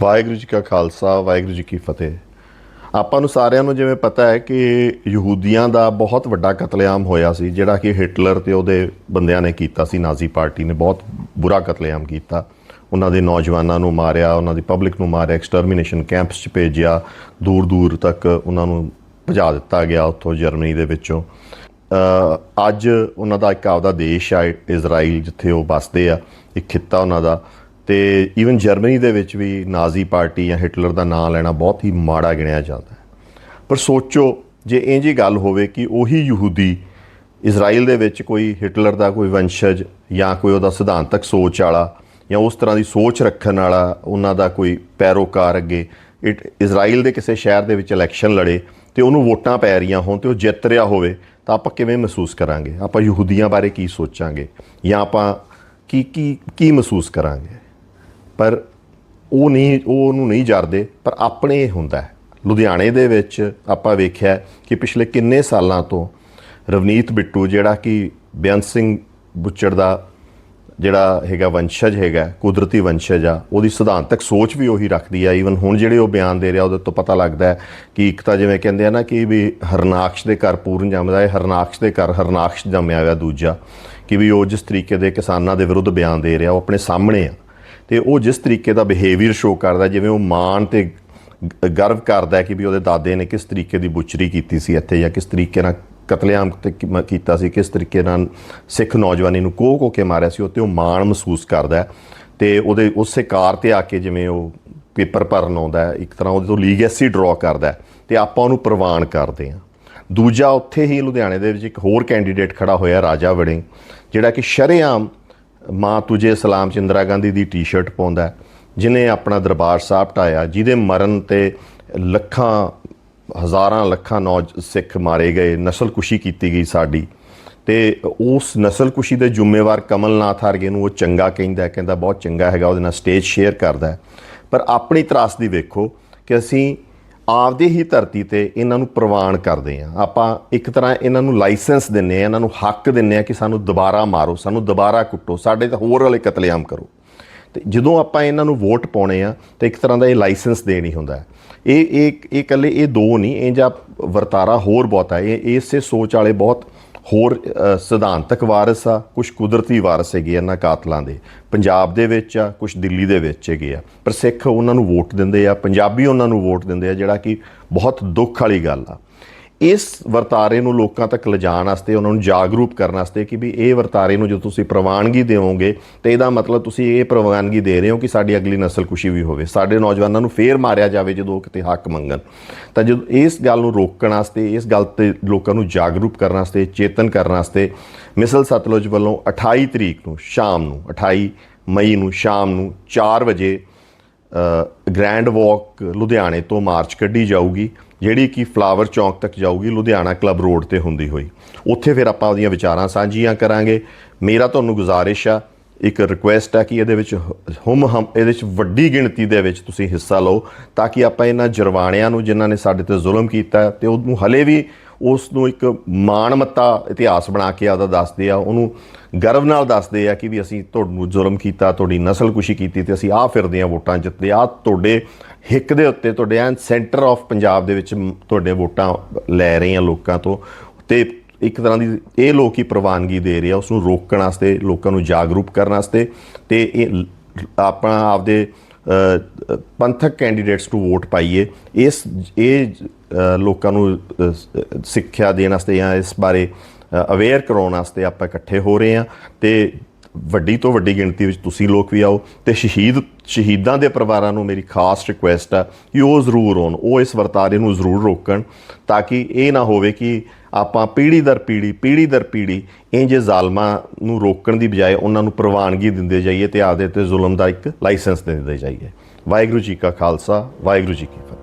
ਵਾਹਿਗੁਰੂ ਜੀ ਕਾ ਖਾਲਸਾ, ਵਾਹਿਗੁਰੂ ਜੀ ਕੀ ਫਤਿਹ। ਆਪਾਂ ਨੂੰ ਸਾਰਿਆਂ ਨੂੰ ਜਿਵੇਂ ਪਤਾ ਹੈ ਕਿ ਯਹੂਦੀਆਂ ਦਾ ਬਹੁਤ ਵੱਡਾ ਕਤਲੇਆਮ ਹੋਇਆ ਸੀ, ਜਿਹੜਾ ਕਿ ਹਿਟਲਰ ਤੇ ਉਹਦੇ ਬੰਦਿਆਂ ਨੇ ਕੀਤਾ ਸੀ, ਨਾਜ਼ੀ ਪਾਰਟੀ ਨੇ ਬਹੁਤ ਬੁਰਾ ਕਤਲੇਆਮ ਕੀਤਾ। ਉਹਨਾਂ ਦੇ ਨੌਜਵਾਨਾਂ ਨੂੰ ਮਾਰਿਆ, ਉਹਨਾਂ ਦੀ ਪਬਲਿਕ ਨੂੰ ਮਾਰਿਆ, ਐਕਸਟਰਮੀਨੇਸ਼ਨ ਕੈਂਪਸ 'ਚ ਭੇਜਿਆ ਦੂਰ ਦੂਰ ਤੱਕ ਉਹਨਾਂ ਨੂੰ ਭਜਾ ਦਿੱਤਾ ਗਿਆ ਉੱਥੋਂ ਜਰਮਨੀ ਦੇ ਵਿੱਚੋਂ। ਅੱਜ ਉਹਨਾਂ ਦਾ ਇੱਕ ਆਪਦਾ ਦੇਸ਼ ਆ ਇਜ਼ਰਾਈਲ ਜਿੱਥੇ ਉਹ ਵੱਸਦੇ ਆ, ਇੱਕ ਖਿੱਤਾ ਉਹਨਾਂ ਦਾ। ਤੇ ਈਵਨ ਜਰਮਨੀ ਦੇ ਵਿੱਚ ਵੀ ਨਾਜ਼ੀ ਪਾਰਟੀ ਜਾਂ ਹਿਟਲਰ ਦਾ ਨਾਮ ਲੈਣਾ ਬਹੁਤ ਹੀ ਮਾੜਾ ਗਿਣਿਆ ਜਾਂਦਾ ਹੈ। ਪਰ ਸੋਚੋ, ਜੇ ਇੰਜ ਹੀ ਗੱਲ ਹੋਵੇ ਕਿ ਉਹੀ ਯਹੂਦੀ ਇਜ਼ਰਾਈਲ ਦੇ ਵਿੱਚ ਕੋਈ ਹਿਟਲਰ ਦਾ ਕੋਈ ਵੰਸ਼ਜ ਜਾਂ ਕੋਈ ਉਹਦਾ ਸਿਧਾਂਤਕ ਸੋਚ ਵਾਲਾ ਜਾਂ ਉਸ ਤਰ੍ਹਾਂ ਦੀ ਸੋਚ ਰੱਖਣ ਵਾਲਾ ਉਹਨਾਂ ਦਾ ਕੋਈ ਪੈਰੋਕਾਰ ਅੱਗੇ, ਇਟ- ਇਜ਼ਰਾਈਲ ਦੇ ਕਿਸੇ ਸ਼ਹਿਰ ਦੇ ਵਿੱਚ ਇਲੈਕਸ਼ਨ ਲੜੇ ਤੇ ਉਹਨੂੰ ਵੋਟਾਂ ਪੈ ਰਹੀਆਂ ਹੋਣ ਤੇ ਉਹ ਜਿੱਤ ਰਿਹਾ ਹੋਵੇ, ਤਾਂ ਆਪਾਂ ਕਿਵੇਂ ਮਹਿਸੂਸ ਕਰਾਂਗੇ? ਆਪਾਂ ਯਹੂਦੀਆਂ ਬਾਰੇ ਕੀ ਸੋਚਾਂਗੇ? ਜਾਂ ਆਪਾਂ ਕੀ ਕੀ ਕੀ ਮਹਿਸੂਸ ਕਰਾਂਗੇ? ਪਰ ਉਹ ਨਹੀਂ, ਉਹ ਉਹਨੂੰ ਨਹੀਂ ਜਰਦੇ, ਪਰ ਆਪਣੇ ਇਹ ਹੁੰਦਾ ਹੈ। ਲੁਧਿਆਣੇ ਦੇ ਵਿੱਚ ਆਪਾਂ ਵੇਖਿਆ ਕਿ ਪਿਛਲੇ ਕਿੰਨੇ ਸਾਲਾਂ ਤੋਂ ਰਵਨੀਤ ਬਿੱਟੂ, ਜਿਹੜਾ ਕਿ ਬੇਅੰਤ ਸਿੰਘ ਬੁੱਚੜ ਦਾ ਜਿਹੜਾ ਹੈਗਾ ਵੰਸ਼ਜ ਹੈਗਾ, ਕੁਦਰਤੀ ਵੰਸ਼ਜ ਆ, ਉਹਦੀ ਸਿਧਾਂਤਕ ਸੋਚ ਵੀ ਉਹੀ ਰੱਖਦੀ ਆ। ਈਵਨ ਹੁਣ ਜਿਹੜੇ ਉਹ ਬਿਆਨ ਦੇ ਰਿਹਾ, ਉਹਦੇ ਤੋਂ ਪਤਾ ਲੱਗਦਾ ਹੈ ਕਿ ਇੱਕ ਤਾਂ ਜਿਵੇਂ ਕਹਿੰਦੇ ਆ ਨਾ ਕਿ ਵੀ ਹਰਨਾਕਸ਼ ਦੇ ਘਰ ਪੂਰਨ ਜੰਮਦਾ ਹੈ, ਹਰਨਾਕਸ਼ ਦੇ ਘਰ ਹਰਨਾਕਸ਼ ਜੰਮਿਆ ਹੋਇਆ ਦੂਜਾ, ਕਿ ਵੀ ਉਹ ਜਿਸ ਤਰੀਕੇ ਦੇ ਕਿਸਾਨਾਂ ਦੇ ਵਿਰੁੱਧ ਬਿਆਨ ਦੇ ਰਿਹਾ, ਉਹ ਆਪਣੇ ਸਾਹਮਣੇ ਆ। ਤੇ ਉਹ ਜਿਸ ਤਰੀਕੇ ਦਾ ਬਿਹੇਵੀਅਰ ਸ਼ੋ ਕਰਦਾ, ਜਿਵੇਂ ਉਹ ਮਾਣ ਤੇ ਗ- ਗਰਵ ਕਰਦਾ ਕਿ ਵੀ ਉਹਦੇ ਦਾਦੇ ਨੇ ਕਿਸ ਤਰੀਕੇ ਦੀ ਬੁੱਚਰੀ ਕੀਤੀ ਸੀ ਇੱਥੇ ਜਾਂ ਕਿਸ ਤਰੀਕੇ ਨਾਲ ਕਤਲੇਆਮ ਕੀਤਾ ਸੀ, ਕਿਸ ਤਰੀਕੇ ਨਾਲ ਸਿੱਖ ਨੌਜਵਾਨੀ ਨੂੰ ਕੋਹ ਕੋ ਕੇ ਮਾਰਿਆ ਸੀ ਉੱਤੇ ਉਹ ਮਾਣ ਮਹਿਸੂਸ ਕਰਦਾ ਹੈ। ਤੇ ਉਹਦੇ ਉਸੇ ਕਾਰ ਤੇ ਆ ਕੇ ਜਿਵੇਂ ਉਹ ਪੇਪਰ ਭਰਨ ਆਉਂਦਾ ਇੱਕ ਤਰ੍ਹਾਂ ਉਹਦੇ ਤੋਂ ਲੀਗੈਸੀ ਡਰਾ ਕਰਦਾ ਹੈ ਤੇ ਆਪਾਂ ਉਹਨੂੰ ਪ੍ਰਵਾਨ ਕਰਦੇ ਹਾਂ। ਦੂਜਾ ਉੱਥੇ ਹੀ ਲੁਧਿਆਣੇ ਦੇ ਵਿੱਚ ਇੱਕ ਹੋਰ ਕੈਂਡੀਡੇਟ ਖੜਾ ਹੋਇਆ, ਰਾਜਾ ਵੜਿੰਗ, ਜਿਹੜਾ ਕਿ ਸ਼ਰੇਆਮ ਮਾਂ ਤੁਝੇ ਸਲਾਮ ਚ ਇੰਦਰਾ ਗਾਂਧੀ ਦੀ ਟੀ-ਸ਼ਰਟ ਪਾਉਂਦਾ ਹੈ, ਜਿਨੇ ਆਪਣਾ ਦਰਬਾਰ ਸਾਹਿਬ ਢਾਇਆ ਜਿਹਦੇ ਮਰਨ ਤੇ ਲੱਖਾਂ ਹਜ਼ਾਰਾਂ ਲੱਖਾਂ ਨੌਜ ਸਿੱਖ ਮਾਰੇ ਗਏ ਨਸਲਕੁਸ਼ੀ ਕੀਤੀ ਗਈ ਸਾਡੀ। ਤੇ ਉਸ ਨਸਲਕੁਸ਼ੀ ਦੇ ਜ਼ਿੰਮੇਵਾਰ ਕਮਲਨਾਥ ਵਰਗੇ ਨੂੰ ਉਹ ਚੰਗਾ ਕਹਿੰਦਾ ਕਹਿੰਦਾ ਬਹੁਤ ਚੰਗਾ ਹੈਗਾ ਉਹਦੇ ਨਾਲ ਸਟੇਜ ਸ਼ੇਅਰ ਕਰਦਾ ਪਰ ਆਪਣੀ ਤਰਾਸਦੀ ਵੇਖੋ ਕਿ ਅਸੀਂ ਆਪਦੇ ਹੀ ਧਰਤੀ ਤੇ ਇਹਨਾਂ ਨੂੰ ਪ੍ਰਵਾਨ ਕਰਦੇ ਆ ਆਪਾਂ ਇੱਕ ਤਰ੍ਹਾਂ ਇਹਨਾਂ ਨੂੰ ਲਾਇਸੈਂਸ ਦਿੰਨੇ ਆ ਇਹਨਾਂ ਨੂੰ ਹੱਕ ਦਿੰਨੇ ਆ ਕਿ ਸਾਨੂੰ ਦੁਬਾਰਾ ਮਾਰੋ, ਸਾਨੂੰ ਦੁਬਾਰਾ ਕੁੱਟੋ, ਸਾਡੇ ਤਾਂ ਹੋਰ ਵਾਲੇ ਕਤਲੇਆਮ ਕਰੋ। ਤੇ ਜਦੋਂ ਆਪਾਂ ਇਹਨਾਂ ਨੂੰ ਵੋਟ ਪਾਉਣੇ ਆ ਤੇ ਇੱਕ ਤਰ੍ਹਾਂ ਦਾ ਇਹ ਲਾਇਸੈਂਸ ਦੇਣੀ ਹੁੰਦਾ ਹੈ। ਇਹ ਇਹ ਇਹ ਇਕੱਲੇ ਇਹ ਦੋ ਨਹੀਂ, ਇਹ ਜਾਂ ਵਰਤਾਰਾ ਹੋਰ ਬਹੁਤ ਹੈ। ਇਹ ਇਸੇ ਸੋਚ ਵਾਲੇ ਬਹੁਤ ਹੋਰ ਸਿਧਾਂਤਕ ਵਾਰਸ ਆ ਕੁਝ ਕੁਦਰਤੀ ਵਾਰਸ ਹੈਗੇ ਆ ਇਹਨਾਂ ਕਾਤਲਾਂ ਦੇ। ਪੰਜਾਬ ਦੇ ਵਿੱਚ ਆ ਕੁਝ ਦਿੱਲੀ ਦੇ ਵਿੱਚ ਹੈਗੇ ਆ। ਪਰ ਸਿੱਖ ਉਹਨਾਂ ਨੂੰ ਵੋਟ ਦਿੰਦੇ ਆ, ਪੰਜਾਬੀ ਉਹਨਾਂ ਨੂੰ ਵੋਟ ਦਿੰਦੇ ਆ, ਜਿਹੜਾ ਕਿ ਬਹੁਤ ਦੁੱਖ ਵਾਲੀ ਗੱਲ ਆ। ਇਸ ਵਰਤਾਰੇ ਨੂੰ ਲੋਕਾਂ ਤੱਕ ਲਿਜਾਣ ਵਾਸਤੇ, ਉਹਨਾਂ ਨੂੰ ਜਾਗਰੂਕ ਕਰਨ ਵਾਸਤੇ ਕਿ ਵੀ ਇਹ ਵਰਤਾਰੇ ਨੂੰ ਜਦੋਂ ਤੁਸੀਂ ਪ੍ਰਵਾਨਗੀ ਦਿਓਗੇ, ਤੇ ਇਹਦਾ ਮਤਲਬ ਤੁਸੀਂ ਇਹ ਪ੍ਰਵਾਨਗੀ ਦੇ ਰਹੇ ਹੋ ਕਿ ਸਾਡੀ ਅਗਲੀ ਨਸਲ ਖੁਸ਼ੀ ਵੀ ਹੋਵੇ। ਸਾਡੇ ਨੌਜਵਾਨਾਂ ਨੂੰ ਫੇਰ ਮਾਰਿਆ ਜਾਵੇ ਜਦੋਂ ਕਿਤੇ ਹੱਕ ਮੰਗਣ। ਤਾਂ ਜਦੋਂ ਇਸ ਗੱਲ ਨੂੰ ਰੋਕਣ ਵਾਸਤੇ, ਇਸ ਗੱਲ ਤੇ ਲੋਕਾਂ ਨੂੰ ਜਾਗਰੂਕ ਕਰਨ ਵਾਸਤੇ, ਚੇਤਨ ਕਰਨ ਵਾਸਤੇ, ਮਿਸਲ ਸਤਲੁਜ ਵੱਲੋਂ 28 ਤਰੀਕ ਨੂੰ ਸ਼ਾਮ ਨੂੰ 28 ਮਈ ਨੂੰ ਸ਼ਾਮ ਨੂੰ 4 ਵਜੇ ਗ੍ਰੈਂਡ ਵਾਕ ਲੁਧਿਆਣੇ ਤੋਂ ਮਾਰਚ ਕੱਢੀ ਜਾਊਗੀ, ਜਿਹੜੀ ਕਿ ਫਲਾਵਰ ਚੌਂਕ ਤੱਕ ਜਾਊਗੀ ਲੁਧਿਆਣਾ ਕਲੱਬ ਰੋਡ ਤੇ ਹੁੰਦੀ ਹੋਈ। ਉੱਥੇ ਫਿਰ ਆਪਾਂ ਉਹਦੀਆਂ ਵਿਚਾਰਾਂ ਸਾਂਝੀਆਂ ਕਰਾਂਗੇ। ਮੇਰਾ ਤੁਹਾਨੂੰ ਗੁਜ਼ਾਰਿਸ਼ ਆ, ਇੱਕ ਰਿਕੁਐਸਟ ਆ ਕਿ ਇਹਦੇ ਵਿੱਚ ਹਮ ਹਮ, ਇਹਦੇ ਵਿੱਚ ਵੱਡੀ ਗਿਣਤੀ ਦੇ ਵਿੱਚ ਤੁਸੀਂ ਹਿੱਸਾ ਲਓ, ਤਾਂ ਕਿ ਆਪਾਂ ਇਹਨਾਂ ਜਰਵਾਣਿਆਂ ਨੂੰ, ਜਿਨ੍ਹਾਂ ਨੇ ਸਾਡੇ ਤੇ ਜ਼ੁਲਮ ਕੀਤਾ ਹੈ ਤੇ ਉਹਨੂੰ ਹਲੇ ਵੀ ਉਸ ਨੂੰ ਇੱਕ ਮਾਣਮੱਤਾ ਇਤਿਹਾਸ ਬਣਾ ਕੇ ਆਦਾ ਦੱਸਦੇ ਆ, ਉਹਨੂੰ ਗਰਵ ਨਾਲ ਦੱਸਦੇ ਆ ਕਿ ਵੀ ਅਸੀਂ ਤੁਹਾਨੂੰ ਜ਼ੁਲਮ ਕੀਤਾ, ਤੁਹਾਡੀ ਨਸਲਕੁਸ਼ੀ ਕੀਤੀ ਤੇ ਅਸੀਂ ਆ ਫਿਰਦੇ ਆ ਵੋਟਾਂ ਜਿੱਤਦੇ ਆ। ਤੁਹਾਡੇ ਹਿੱਕ ਦੇ ਉੱਤੇ, ਤੁਹਾਡੇ ਐਨ ਸੈਂਟਰ ਆਫ ਪੰਜਾਬ ਦੇ ਵਿੱਚ ਤੁਹਾਡੇ ਵੋਟਾਂ ਲੈ ਰਹੇ ਆ ਲੋਕਾਂ ਤੋਂ ਤੇ ਇੱਕ ਤਰ੍ਹਾਂ ਦੀ ਇਹ ਲੋਕ ਹੀ ਪ੍ਰਵਾਨਗੀ ਦੇ ਰਹੇ ਆ ਉਸ ਨੂੰ ਰੋਕਣ ਵਾਸਤੇ, ਲੋਕਾਂ ਨੂੰ ਜਾਗਰੂਕ ਕਰਨ ਵਾਸਤੇ ਤੇ ਇਹ ਲ- ਆਪਣਾ ਆਪਦੇ ਪੰਥਕ ਕੈਂਡੀਡੇਟਸ ਨੂੰ ਵੋਟ ਪਾਈਏ। ਇਸ, ਇਹ ਲੋਕਾਂ ਨੂੰ ਸਿੱਖਿਆ ਦੇਣ ਵਾਸਤੇ ਜਾਂ ਇਸ ਬਾਰੇ ਅਵੇਅਰ ਕਰਾਉਣ ਵਾਸਤੇ ਆਪਾਂ ਇਕੱਠੇ ਹੋ ਰਹੇ ਹਾਂ ਤੇ ਵੱਡੀ ਤੋਂ ਵੱਡੀ ਗਿਣਤੀ ਵਿੱਚ ਤੁਸੀਂ ਲੋਕ ਵੀ ਆਓ ਤੇ ਸ਼ਹੀਦ, ਸ਼ਹੀਦਾਂ ਦੇ ਪਰਿਵਾਰਾਂ ਨੂੰ ਮੇਰੀ ਖਾਸ ਰਿਕੁਐਸਟ ਆ ਕਿ ਉਹ ਜ਼ਰੂਰ ਹੋਣ ਉਹ ਇਸ ਵਰਤਾਰੇ ਨੂੰ ਜ਼ਰੂਰ ਰੋਕਣ ਤਾਂ ਕਿ ਇਹ ਨਾ ਹੋਵੇ ਕਿ ਆਪਾਂ ਪੀੜ੍ਹੀ ਦਰ ਪੀੜ੍ਹੀ ਪੀੜ੍ਹੀ ਦਰ ਪੀੜ੍ਹੀ ਇੰਜ ਜ਼ਾਲਮਾਂ ਨੂੰ ਰੋਕਣ ਦੀ ਬਜਾਏ ਉਹਨਾਂ ਨੂੰ ਪ੍ਰਵਾਨਗੀ ਦਿੰਦੇ ਜਾਈਏ ਤੇ ਆਪਦੇ ਤੇ ਜ਼ੁਲਮ ਦਾ ਇੱਕ ਲਾਇਸੈਂਸ ਦਿੰਦੇ ਜਾਈਏ। ਵਾਹਿਗੁਰੂ ਜੀ ਕਾ ਖਾਲਸਾ, ਵਾਹਿਗੁਰੂ ਜੀ ਕੀ ਫਤਿਹ।